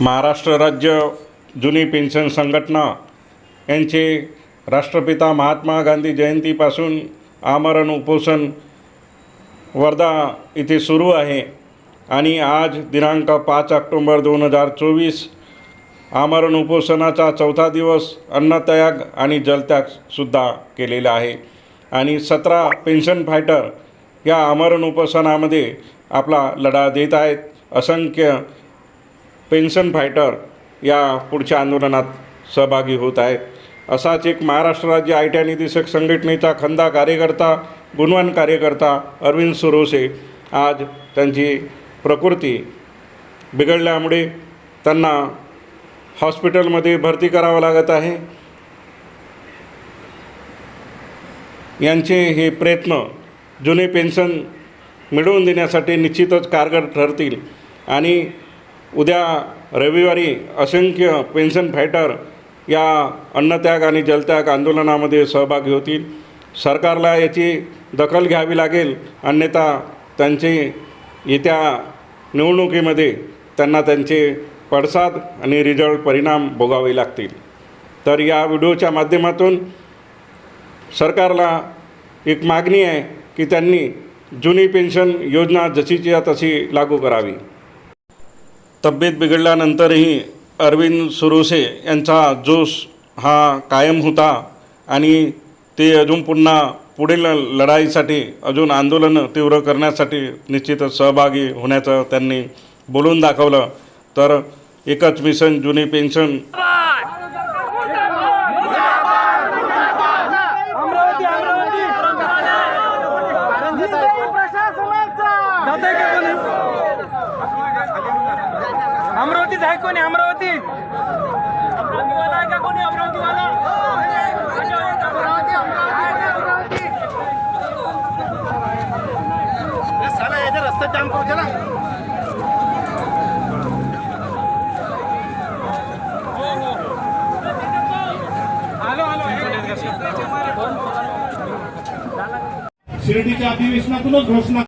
महाराष्ट्र राज्य जुनी पेन्शन संघटना यांचे राष्ट्रपिता महात्मा गांधी जयंतीपासून आमरण उपोषण वर्धा इथे सुरू आहे. आणि आज दिनांक पाच ऑक्टोंबर दोन हजार चोवीस आमरण उपोषणाचा चौथा दिवस अन्नत्याग आणि जलत्यागसुद्धा केलेला आहे. आणि सतरा पेन्शन फायटर या आमरण उपोषणामध्ये आपला लढा देत आहेत. असंख्य पेन्शन फायटर या पुढच्या आंदोलनात सहभागी होत आहे. असाच एक महाराष्ट्र राज्य आय टी आय निदेशक संघटनेचा खंदा कार्यकर्ता गुणवान कार्यकर्ता अरविंद सुरोसे आज त्यांची प्रकृती बिघडल्यामुळे त्यांना हॉस्पिटलमध्ये भरती करावं लागत आहे. यांचे हे प्रयत्न जुने पेन्शन मिळवून देण्यासाठी निश्चितच कारगर ठरतील आणि उद्या रविवारी असंख्य पेन्शन फायटर या अन्नत्याग आणि जलत्याग आंदोलनामध्ये सहभागी होतील. सरकारला याची दखल घ्यावी लागेल अन्यथा त्यांचे येत्या निवडणुकीमध्ये त्यांना त्यांचे पडसाद आणि रिझल्ट परिणाम भोगावे लागतील. तर या व्हिडिओच्या माध्यमातून सरकारला एक मागणी आहे की त्यांनी जुनी पेन्शन योजना जशीच्या तशी लागू करावी. तब्येत बिघडल्यानंतरही अरविंद सुरोसे यांचा जोश हा कायम होता आणि ते अजून पुन्हा पुढील लढाईसाठी अजून आंदोलनं तीव्र करण्यासाठी निश्चितच सहभागी होण्याचं त्यांनी बोलून दाखवलं. तर एकच मिशन जुनी पेन्शन अमरावती अमरावती जिल्हा प्रशासनाचा अमरावतीच आहे कोणी? अमरावती. अमरावतीवाला आहे का कोणी? अमरावतीवाला. रस्ता जाम करू चला आलो आलो शिर्डीच्या अधिवेशनातूनच घोषणा